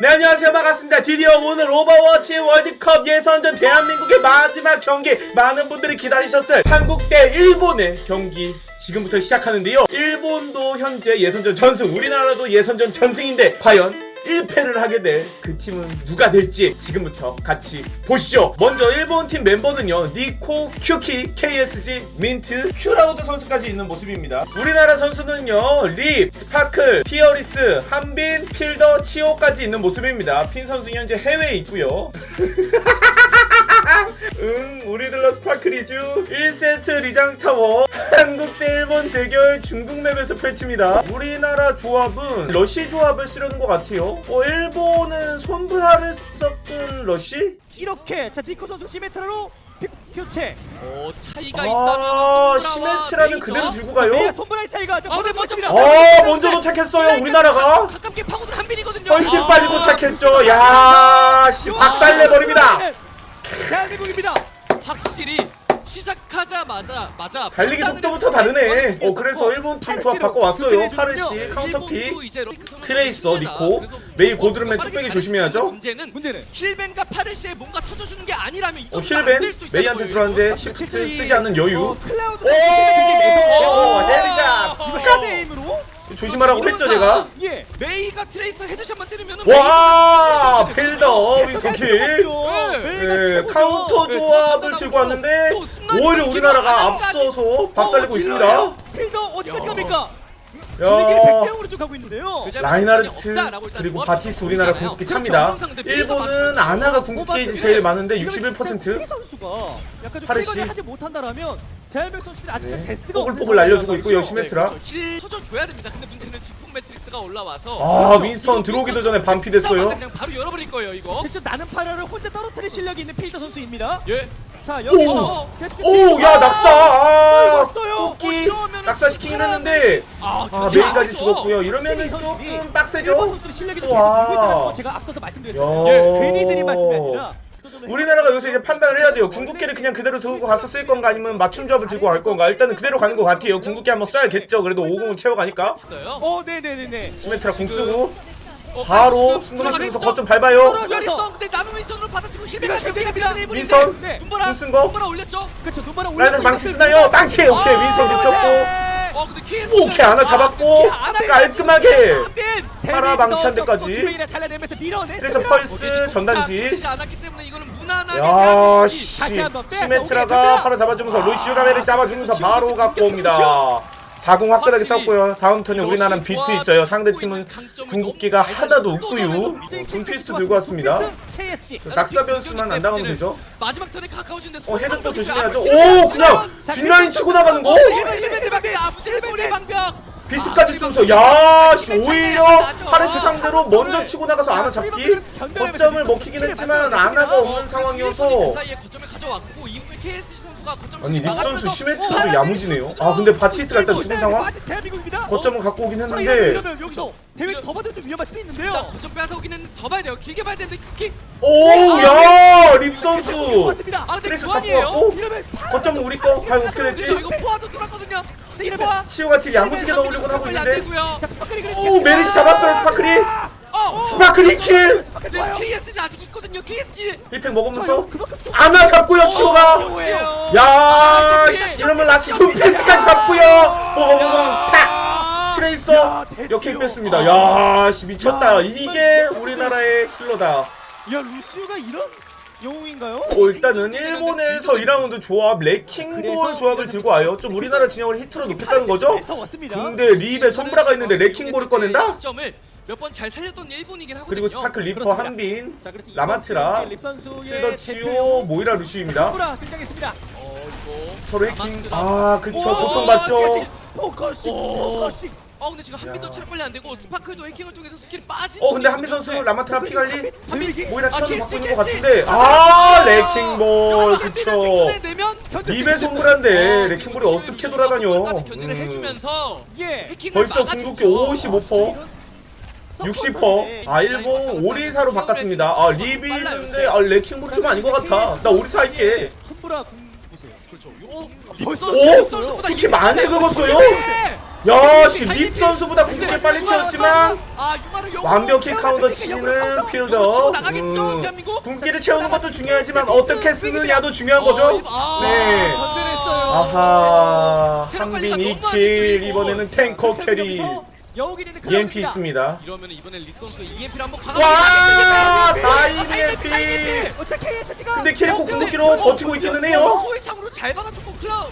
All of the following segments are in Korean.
네 안녕하세요. 반갑습니다. 드디어 오늘 오버워치 월드컵 예선전 대한민국의 마지막 경기 많은 분들이 기다리셨을 한국 대 일본의 경기 지금부터 시작하는데요. 일본도 현재 예선전 전승 우리나라도 예선전 전승인데 과연 1패를 하게 될 그 팀은 누가 될지 지금부터 같이 보시죠. 먼저 일본 팀 멤버는요. 니코, 큐키, KSG, 민트, 큐라우드 선수까지 있는 모습입니다. 우리나라 선수는요. 립, 스파클, 피어리스, 한빈, 필더, 치오까지 있는 모습입니다. 핀 선수 현재 해외에 있고요. 응, 우리들러 스파클이죠. 1세트 리장타워 한국 대 일본 대결 중국 맵에서 펼칩니다. 우리나라 조합은 러시 조합을 쓰려는 것 같아요. 어, 일본은 손브라를 섞은 러시? 이렇게 자 니코 선수 시메트라로 피- 교체 어 차이가 아, 있다면 시멘트라는 그대로 들고 가요? 메이의 손브라의 차이가 좀 아, 네, 먼저. 어, 먼저 도착했어요, 우리나라가. 가깝게 파고든 한빈이거든요. 훨씬 아, 빨리 도착했죠. 야, 씨, 박살 내버립니다. 대한민국입니다 확실히 시작하자마자 맞아. 달리기 속도부터 다르네. 어, 그래서 일본 팀 조합 바꿔 왔어요. 파르시, 선언을 트레이서. 니코, 메이 고드름맨 뚝배기 조심해야죠. 문제는 문제는 힐벤과 파르시에 뭔가 터져주는 게 아니라면 이 어, 힐벤 메이한테. 들어왔는데 아, 시프트 쓰지 않는 여유. 어, 클라우드 오, 오 헤드샷. 이까지 에임으로 조심하라고 했죠 제가. 예 메이가 트레이서 헤드샷만 때리면은 와, 메이가 필더 윈서킬. 네, 카운터 조합을 들고 왔는데 오히려 우리나라가 앞서서 박살내고 있습니다. 필더 어디까지 야. 갑니까? 분위기 야. 100대0으로 쭉 가고 있는데요 그 라인하르트 그리고 바티스 우리나라 궁극기 찹니다. 일본은 아나가 궁극기 제일 많은데 이 61%. 선수가 약간 좀 파르시. 클리어를 하지 못한다라면 대한민국 선수들이 아직까지 네. 데스가 없는 뽀글뽀글 날려주고 있고요 거죠. 시멘트라. 그렇죠. 힐 터져 줘야 됩니다. 근데 문제는 지풍 매트릭스가 올라와서 아 윈스턴 들어오기도 전에 반피 됐어요. 그냥 바로 열어버릴 거예요 이거. 직접 나는 파라를 혼자 떨어뜨릴 실력이 있는 필더 선수입니다. 예. 자 여기서 오, 야 낙사. 아, 왔어요. 토끼 낙사 시키긴 했는데 아, 아 알죠. 죽었고요. 이러면은 조금 빡세죠. 선수들의 실력이 좀 와. 계속 있다는 거 제가 앞서서 말씀드렸잖아요. 야. 예, 괜히 드린 말씀이 아니라 우리나라가 여기서 이제 판단을 해야 돼요. 궁극기를 그냥 그대로 들고 가서 쓸 건가 아니면 맞춤 조합을 들고 갈 건가. 일단은 그대로 가는 것 같아요. 궁극기 한번 써야겠죠. 그래도 50을 채워가니까. 어, 네네네네. 시메트라 궁 쓰고 어, 바로 순간 쓰면서? 거점 밟아요. 윈스턴 근데 남은 윈스턴으로 받아치고 힐베가 윈스턴, 네. 궁쓴 거. 올렸죠. 그렇죠. 눈바라. 라이더 망치 쓰나요? 땅치 오케이 윈스턴 눕혔고 어 근데 킬 오케이 하나 잡았고 깔끔하게 파라 망치 한 대까지. 를 잘라내면서 밀어냈어요. 그래서 펄스 전단지 않았기 때문에 무난하게 야 씨. 다시 한번 빼서 시메트라가 오케이, 파라 잡아주면서 루시우 가메를 잡아주면서 바로 갖고 옵니다 4공 화끈하게 썼고요 다음 턴에 우리나라는 비트 있어요 상대 팀은 궁극기가 하나도 없고요 둠피스트 들고 왔습니다. 낙사 변수만 안 당하면 되죠 마지막 턴에 가까워진데 어 헤드 또 조심해야죠 오 그냥 뒷라인 치고 나가는 거? 힐베 방벽 아무데나 방벽 비트까지 쓰면서 야 씨 오히려 파르시 상대로 먼저 치고 나가서 아나 잡기 거점을 먹히긴 했지만 아나가 없는 그 상황이어서 사이에 거점을 가져왔고 이후에 KSC 선수가 거점 아니 립 선수 시메트라도 야무지네요. 아 근데 바티스트가 일단 죽은 상황? 대한민국입니다. 거점을 갖고 오긴 했는데 이러면 여기서 대회에서 더 받으면 좀 위험할 수도 일단 있는데요. 거점 빼앗아오긴 했는데 더 봐야 돼요. 길게 봐야 되는데 쿠키 오야립 선수. 아 근데 잡고 교환이에요? 왔고. 이러면 거점은 우리 거 과연 어떻게 될지. 이거 포화도 돌았거든요 이러면 치오가 딜 야무지게 넣으려고 하고 안 있는데. 되고요. 자 스파클이 그래. 오 메리시 잡았어요 스파클이. 어 스파클이 킬. 스파클 근데 좋아요. KSG 아직 있거든요 KSG 1팩 먹으면서 아나 잡고요 치오가. 야 씨, 이러면 라스트 좀 패스까지 잡고요. 뽀뽀뽀뽀 탁. 트레이서 역행 뺐습니다. 야씨 미쳤다. 이게 우리나라의 힐러다. 야 루시오가 이런 영웅인가요? 어, 일단은 일본에서 2라운드 조합 레킹볼 조합을 들고 와요 좀 우리나라 진영을 히트로 높였다는 거죠? 근데 립에 손브라가 있는데 레킹볼을 꺼낸다? 점을 몇 번 잘 살렸던 일본이긴 하거든요 그리고 스파클 리퍼. 한빈 라마트라, 이번 립 선수의 필더 치오 모이라 루시입니다 서로 해킹. 아 그쵸 오, 고통받죠 포커싱, 오. 포커싱. 어 근데 지금 한빈도 야. 체력 관리 안 되고 스파클도 해킹을 통해서 스킬 빠진 어 근데. 한빈 선수 라마트라 한빈 모이라 아, KSG, 받고 있는 것. 같은데 아 레킹볼 그쵸 내면 립에 손브라인데 레킹볼이 어떻게 돌아다녀 견제를 음. 해주면서 예. 벌써. 궁극기 55% 60%. 아 일본 오리사로 바꿨습니다. 아 립이 있는데 아 레킹볼 좀 아닌 것 같아. 나 오리사 할게. 그렇죠. 요 오? 이렇게 많이 긁었어요? 야씨 립 선수보다 궁극기 빨리 채웠지만 아 완벽히 카운터 치는 필더. 나가겠죠 음, 궁기를 채우는 것도 중요하지만 어떻게 쓰느냐도 중요한 거죠? 아, 네. 아하 한빈 관리가 너무 안 2킬 되죠, 이번에는 탱커 캐리 여우긴 있는 EMP 있습니다. 이러면 이번엔 리 선수가 EMP를 한번 와 과감하게 4인 EMP 어차 KSG가 근데 키리코 궁극기로 버티고 있기는 해요. 소위창으로 잘 받아줬고 클라우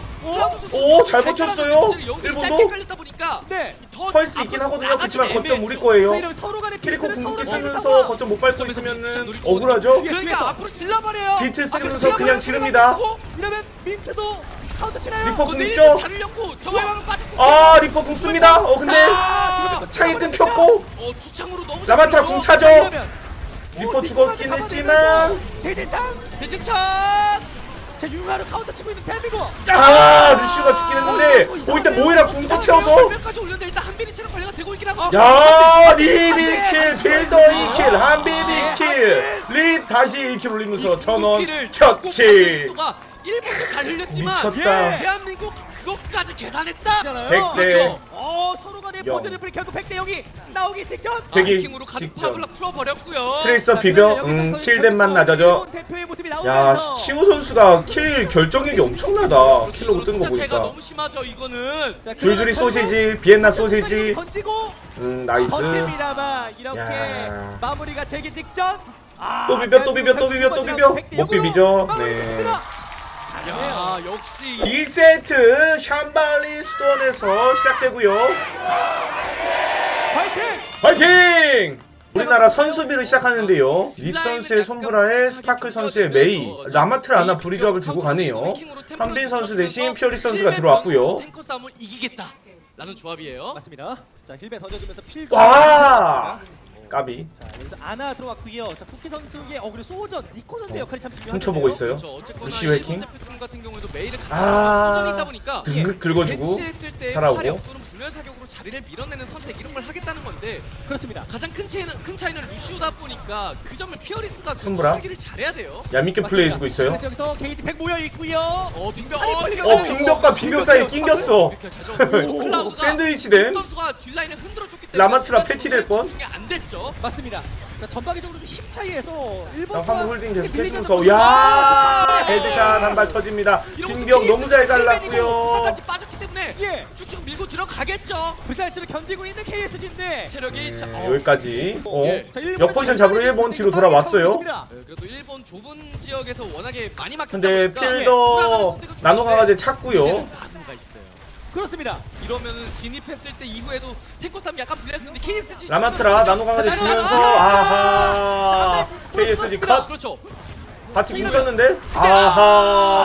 오, 잘 버텼어요. 일본도. 깔렸다 보니까 네. 더 펄스 있긴 하거든요. 그렇지만 거점 우리 거예요. 이러면 서로 빌드를 궁극기 서로 쓰면서 거점 못 밟고 있으면은 억울하죠? 그러니까 앞으로 질러버려요. 비트 쓰면서 그냥 지릅니다. 이러면 민트도 카운터 치나요? 리퍼? 다르려고 정화방을 빠졌고 아 리퍼 궁 씁니다. 어 근데 아, 창이 끊겼고. 어 너무 잘 궁. 차죠. 리퍼 죽었긴 했지만. 대대창! 대진찬 자 융화로 카운터 치고 있는 대한민국! 아 루시가 죽긴 했는데 오 일단 모이라 궁도 채워서. 몇까지 올렸는데 일단 한빈이 체력 관리가 되고 있긴 하고. 야 리빌킬 빌더 2킬 한빈 2킬. 립 다시 2킬 올리면서 전원 처치 1분도 잘 흘렸지만 미쳤다. 예, 대한민국 그것까지 계산했다. 백 대 그렇죠. 어 서로 간의 영. 버튼 플레이 결국 100대 0이 나오기 직전? 되기 킹으로 가득. 파블라 풀어버렸고요. 트레이서 자, 비벼? 음 킬댓만 거기서 낮아져? 일본 대표의 모습이 야 나오면서 치우 선수가 킬 결정력이 엄청나다. 킬로 못 뜨는 거 숫자 차이가 보니까. 너무 심하죠 이거는. 자, 줄줄이 소시지 비엔나 결국 소시지. 던지고 음 나이스. 이렇게 야. 마무리가 되기 직전? 아, 또 비벼 또 비벼 또 비벼 또 비벼. 못 비비죠? 네 야 역시 2세트 샴발리 수도원에서 시작되고요 파이팅! 화이팅! 우리나라 선수비를 시작하는데요 립 선수의 손브라에 스파클 선수의 메이 라마트를 하나 불이 조합을 두고 가네요 한빈 선수 대신 피어리 선수가 들어왔고요 탱커 싸움을 이기겠다 라는 조합이에요 맞습니다. 자 힐벤 던져주면서 필드. 와 까비 자 여기서 아나 들어왔고요. 자 쿠키 선수의 어 그리고 소전 니코 선수의 역할이 참 중요한데요. 훔쳐보고 있어요 그렇죠. 어쨌거나 루시 대표팀 같은 경우에도 메일을 같이 아. 소전이 있다 보니까 드슥 긁어주고 살아오고. 분열 사격으로 자리를 밀어내는 선택 이런 걸 하겠다는 건데 그렇습니다. 가장 큰 차이는 큰 차이는 루시오다 보니까 그 점을 피어리스가 손브라. 하기를 잘해야 돼요. 얄밉게 플레이 해주고 있어요 그래서 여기서 게이지 100 모여 있고요. 어 빙벽 어 빙벽 어 빙벽과 빙벽 사이에 낑겼어 이렇게 자죠. 오, 클라우드가 샌드위치 됨 선수가 뒷라인을 흔들어 줬기 때문에 라마트라 패티 될 뻔. 중에 안 됐죠. 맞습니다. 자 전방위적으로 좀 힘 차이에서 일본 자, 화물 홀딩 계속 해주면서 야 헤드샷 한 발 터집니다 빙벽 너무 잘 갈랐고요 빠졌기 때문에 예. 쭉쭉 밀고 들어가겠죠. 불살치를 견디고 있는 KSG인데. 체력이 자, 네, 어, 여기까지. 어? 자, 일본은 옆 포지션 잡으러 1번 뒤로 좀 돌아왔어요? 있습니다. 네, 그래도 일본 좁은 지역에서 워낙에 많이 막혔다 근데 보니까 필더 나노 강화제 찾고요. 있어요. 그렇습니다. 이러면은 진입했을 때 이후에도 싸움 약간 불리할 수 있는데 KSG 라마트라 나노 강화제 주면서 아하. KSG 컷? 그렇죠. 바티 궁 썼는데? 아하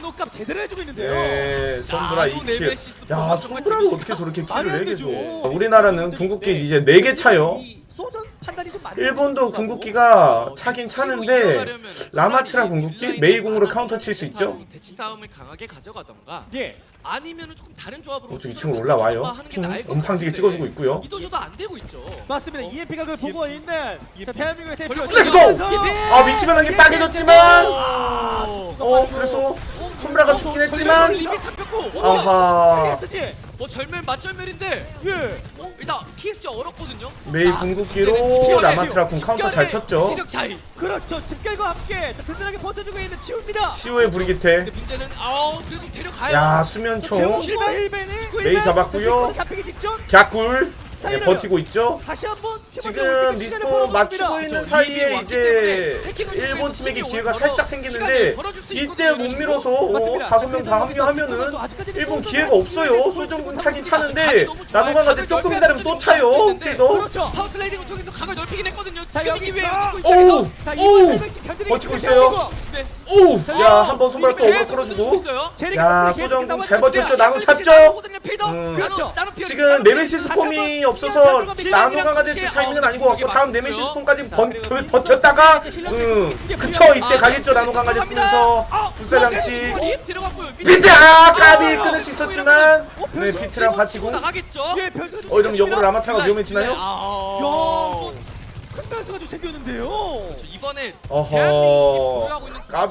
나노값 제대로 해주고 있는데요. 네 손브라 아, 또 2킬 네메시스 야 정말 손브라를 어떻게 저렇게 말이 킬을 안 해 되죠. 계속 우리나라는 궁극기 이제 4개 차요 이 일본도 것 같고. 궁극기가 차긴 차는데 라마트라 궁극기? 메이공으로 카운터 칠 수 있죠? 대치 싸움을 강하게 가져가던가 예. 아니면은 조금 다른 조합으로 어, 저 2층으로 올라와요? 핑 음팡지게 찍어주고 있고요. 이도저도 안 되고 있죠. 맞습니다. EMP가 그걸 보고 있는 자, 대한민국의 대표 렛츠고! 아 위치만 한게 빠개졌지만! 어 그래서 손브라가 죽긴 했지만! 이미 잡혔고 아하 뭐 절멸 맞절멸인데 예. 어, 일단 KSG 어렵거든요. 메이 아, 궁극기로 집결의 라마트라 궁 카운터 잘 쳤죠 시력 차이. 그렇죠. 집결과 함께 자, 든든하게 버텨주고 있는 치우입니다. 치우의 부리기태 근데 문제는 아우 그래도 데려가요. 야 수면총 힐벤 힐벤이 메이 잡았고요. 잡히기 직전 갸꿀 네, 버티고 있죠 다시 한번 지금 리스포 맞추고 있는 사이에 이제 일본 팀에게 기회가 살짝 생기는데 이때 못 밀어서 어, 다섯 명 다 합류하면은 일본 기회가 없어요. 소정군 차긴 차는데 나노가 가지 조금 기다리면 또 차요. 그래도 그렇죠. 파워 슬라이딩을 통해서 각을 넓히긴 했거든요. 자, 지금. 오우 자, 오우 이번 견디는 버티고 있어요. 네. 오우 야 한 번 손가락 또 있어요. 제리가 야 소정군 잘 버텼죠. 나오거든요, 피더. 음. 그렇죠. 지금 네메시스. 폼이 없어서 나노 강화제 줄 타이밍은 아닌 것 같고 다음 네메시스 폼까지 번- 버텼다가 응 그쵸 이때 가겠죠 나노 강화제 쓰면서 불사 장치 립 들어갔고요. 비트 아 까비 끊을 수 있었지만 네 비트랑 바치고 나가겠죠. 예, 어 이러면 역으로. 라마트라가 위험해지나요? 아, 큰 변수가 좀 생겼는데요. 저 이번에 어허,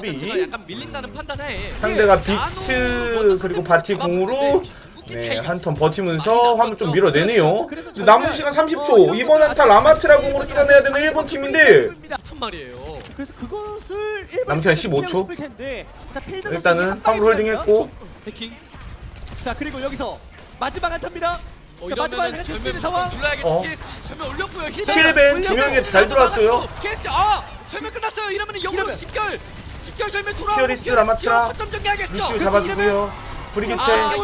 있는 까비. 약간 밀린다는 판단하에 상대가 비트 먼저 그리고 바티 공으로 네, 한 턴 버티면서 화면 좀. 밀어내네요. 그래서 근데 남은 시간 어, 30초. 이런 이번 거 한타 라마트라 공으로 뚫어내야 되는 일본 팀인데 말이에요. 그래서 그것을 일본 남은 시간 팀이 15초. 싶을 텐데. 자, 필드 일단은 화물 홀딩했고. 해킹. 자, 그리고 여기서 마지막 한타입니다. 어, 자, 이러면은 있는 절면 상황. 어. KS 절면 올렸고요. 킬벤 두 명이 잘 들어왔어요. 아 절면 끝났어요. 이러면은 영으로 이러면. 집결. 집결 절면 돌아. 피어리스, 라마트라, 거점. 루시우 그래서 잡아주고요. 브리게테 아,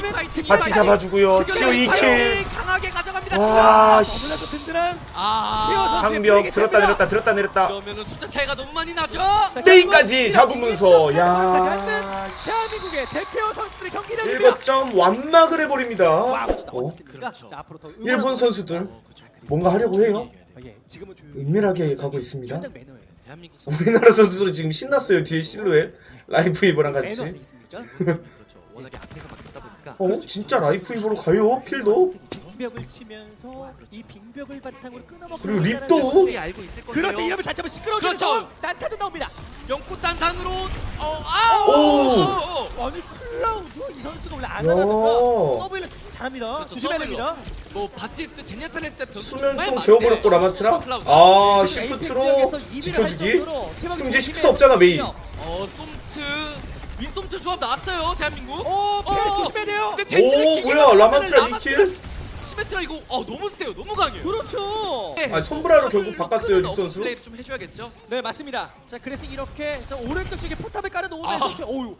바티. 잡아주고요. 지금 치오 이파이팅 2킬. 강하게 가져갑니다. 와, 지금. 씨. 너무나도 든든한 아. 방벽 들었다 내렸다 들었다 내렸다. 그러면은 숫자 차이가 너무 많이 나죠. 자, 때기까지 결국은 잡으면서 야 대한민국의 대표 선수들의 경기력입니다. 1거점 완막을 해버립니다. 와, 어? 그렇죠. 자, 앞으로 더 일본 응원하고 선수들 어. 뭔가 하려고 해요. 아, 예, 지금은 조용히 은밀하게 가고 있습니다. 현장 매너예요. 대한민국 선수. 우리나라 선수들은 지금 신났어요. 뒤에 실루엣 라이프 이버랑 같이. 그렇죠. 워낙에 앞에서 막다 보니까. 어? 진짜 라이프 이버로 가요? 필도? 빙벽을 치면서 이 빙벽을 바탕으로 끊어먹고 그리고 있다는 립도? 것들이 알고 있을 건데요. 그렇죠 이러면 다시 한번 시끄러워지는 그렇죠. 난타도 나옵니다 영구 단단으로 어, 아! 오! 오! 오! 아니 클라우드 이 선수가 원래 안 야. 하다가 서브일러 참 잘합니다 그렇죠, 조심해야. 됩니다 뭐 바티스트 제니아탈 했을 때 변수 수면총 정말 재워버렸고 라마트라? 클라우드. 아 시프트로 지켜주기? 그럼 이제 시프트 없잖아 메인 돼요. 어 솜트 윈솜트 조합 나왔어요 대한민국 오 어. 조심해야 돼요 근데 오 기계가 뭐야 라마트라 라마트라 2킬? 시메트라 이거 어 너무 세요 너무 강해요 그렇죠 아, 손브라로 결국 바꿨어요, 립 선수. 플레이를 좀 해줘야겠죠 네 맞습니다 자 그래서 이렇게 저 오른쪽 쪽에 포탑을 깔아놓으면서 아. 이렇게 어우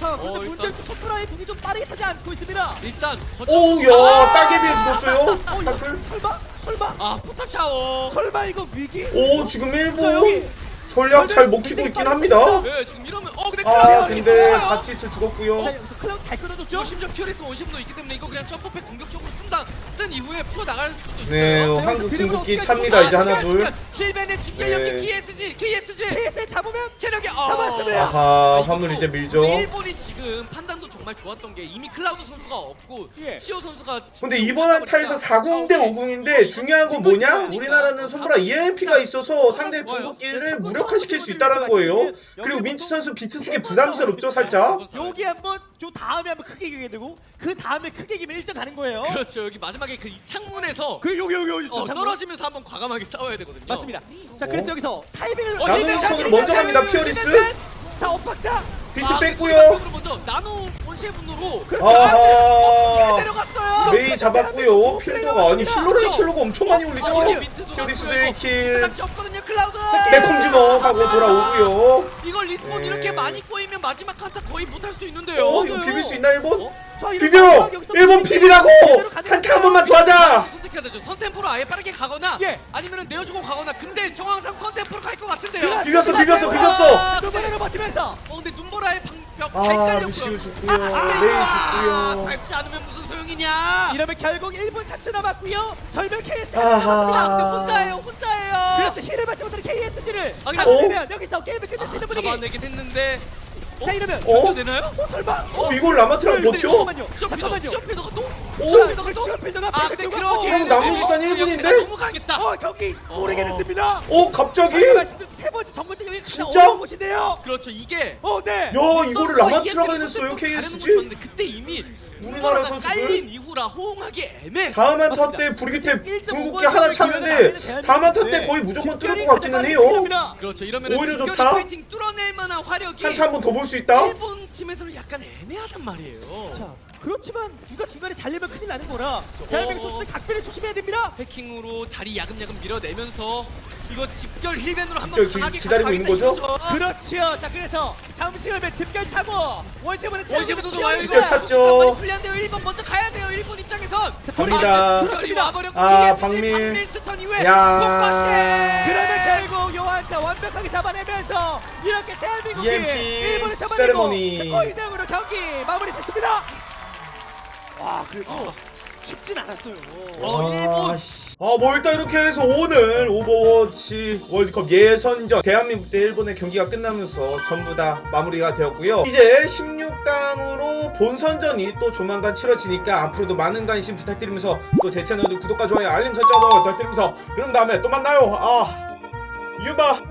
그렇죠 자 근데 어, 문제는 토프라의 궁이 좀 빠르게 차지 않고 있습니다 일단 거점- 오야 아! 딱에 비해 죽었어요. 어, 이거 타클. 설마? 설마? 아 포탑 샤워 설마 이거 위기? 오 지금 일본 전략 잘 먹히고 있긴 합니다. 네 지금 이러면 어 근데 아 클라우드 근데. 바티스 죽었고요. 자 클라우드 잘 끊어줬죠? 저 심지어 퓨리스 원심도 있기 때문에 이거 그냥 점프팩 공격적으로 쓴다 쓴 이후에 풀어 나갈 수도 있어요 네 어, 자, 한국 궁극기 찹니다 아, 이제 하나 둘. 힐벤의 집결력이 네. KSG KSG KSL 잡으면 체력이 어. 잡았습니다. 아하 화물 이제 밀죠. 일본이 지금 판단도 정말 좋았던 게 이미 클라우드 선수가 없고 예. 치오 선수가 근데 이번 한타에서 40대 50인데 중요한 건 뭐냐? 우리나라는 손브라 EMP가 있어서 상대 궁극기를 무력화시킬 수 있다는 거예요. 그리고 민치 선수 비트 쓰기 부담스럽죠 살짝. 여기 한번 저 다음에 한번 크게 이기게 되고 그 다음에 크게 이기면 1점 가는 거예요. 그렇죠 여기 마지막에 그 이 창문에서 그 여기 여기 여기 어, 저 떨어지면서 한번 과감하게 싸워야 되거든요 맞습니다. 자 그래서 어? 여기서 타이밍을 어, 나노 올리면서 손으로 먼저 갑니다 피어리스. 자 엇박자. 비트 아, 뺐고요. 그 먼저 나노 원시의 분노로 그렇죠. 아하 내려갔어요 메이 잡았고요. 필더가 아니 힐러라인 킬로가 엄청 많이 올리죠. 어, 이게 민트도 피어리스 나왔고요. 1킬. 가장 없거든요 클라우드 매콤 주먹하고 돌아오고요. 이걸 리스폰 네. 이렇게 많이 꼬이면 마지막 한타 거의 못할 수도 있는데요 어 이거 비빌 수 있나 일본? 어? 자, 이런 비벼! 마지막 여기서 일본 비비라고! 제대로 한타 한 번만 더 하자! 선택해야 되죠 선템포로 아예 빠르게 가거나 예. 아니면 내어주고 가거나 근데 정황상 선템포로 갈 것 같은데요 비볐어 비볐어 비볐어! 아, 누구를 버티면서 어 근데 눈보라의 방 벽 아, 루시우 죽고요. 아, 레이 아, 죽고요. 밟지 않으면 무슨 소용이냐 이러면 결국 1분 3초 남았고요. 절멸 KS 아하. 남았습니다. 아 근데 혼자예요 혼자예요 그렇죠 힐을 받지 못하는 KSG를 아, 잡으면 여기서 게임을 끝낼 수 있는 분위기. 잡아내긴 했는데 자 이러면 어? 어? 되나요? 어 설마? 어 이걸 라마트랑 버텨? 잠깐만요. 시어필더 잠깐만요. 시어필더가 또? 오. 시어필더가 또? 시어필더가 아 근데 형, 남은 시간 너무 1분인데? 강했다, 너무 강했다 어 경기 모르게 됐습니다. 어 갑자기? 아까 말씀드린 세 번째 정거장 여기 진짜? 어려운 곳인데요. 그렇죠 이게 어 네. 야 이거를 선수가 라마트라가 해냈어요 KSG? 줬는데 그때 이미 우리나라 우리나라가 선수들? 깔린 이후라 호응하기 애매해 다음 한타. 때 브리기테 1.5 궁극기 하나 찾는데 다음 한타 때 거의 무조건 뚫을 것 같기는 해요 그렇죠 이러면 오히려 직결이 좋다. 파이팅 뚫어낼 만한 화력이 한타 한 번 더 볼 수 있다? 일본 팀에서는 약간 애매하단 말이에요 자 그렇지만 누가 중간에 잘리면 큰일 나는 거라 대한민국 선수들 각별히 조심해야 됩니다. 해킹으로 자리 야금야금 밀어내면서 이거 집결 힐벤으로 집결 한번 기- 강하게 기다리고 가겠다 있는 거죠? 이거죠. 그렇지요. 자 그래서 잠시 후에 집결 차고 원시보다 원시부터 좋아요 집결 이거. 찾죠. 많이 불리한데요 1번 먼저 가야 돼요 일본 입장에선 갑니다. 집결이 와버렸고 아, 박민. 박민 스턴 이후에 야. 폭파시 그러면 결국 요한타 완벽하게 잡아내면서 이렇게 대한민국이 EMP 일본을 잡아내고 세레머니. 스코어 2등으로 경기 마무리 짓습니다. 와 그래도 쉽진 않았어요. 어, 일본. 아, 씨. 아, 뭐 일단 이렇게 해서 오늘 오버워치 월드컵 예선전 대한민국 대 일본의 경기가 끝나면서 전부 다 마무리가 되었고요. 이제 16강으로 본선전이 또 조만간 치러지니까 앞으로도 많은 관심 부탁드리면서 또 제 채널도 구독과 좋아요, 알림 설정도 부탁드리면서 그런 다음에 또 만나요. 아, 유바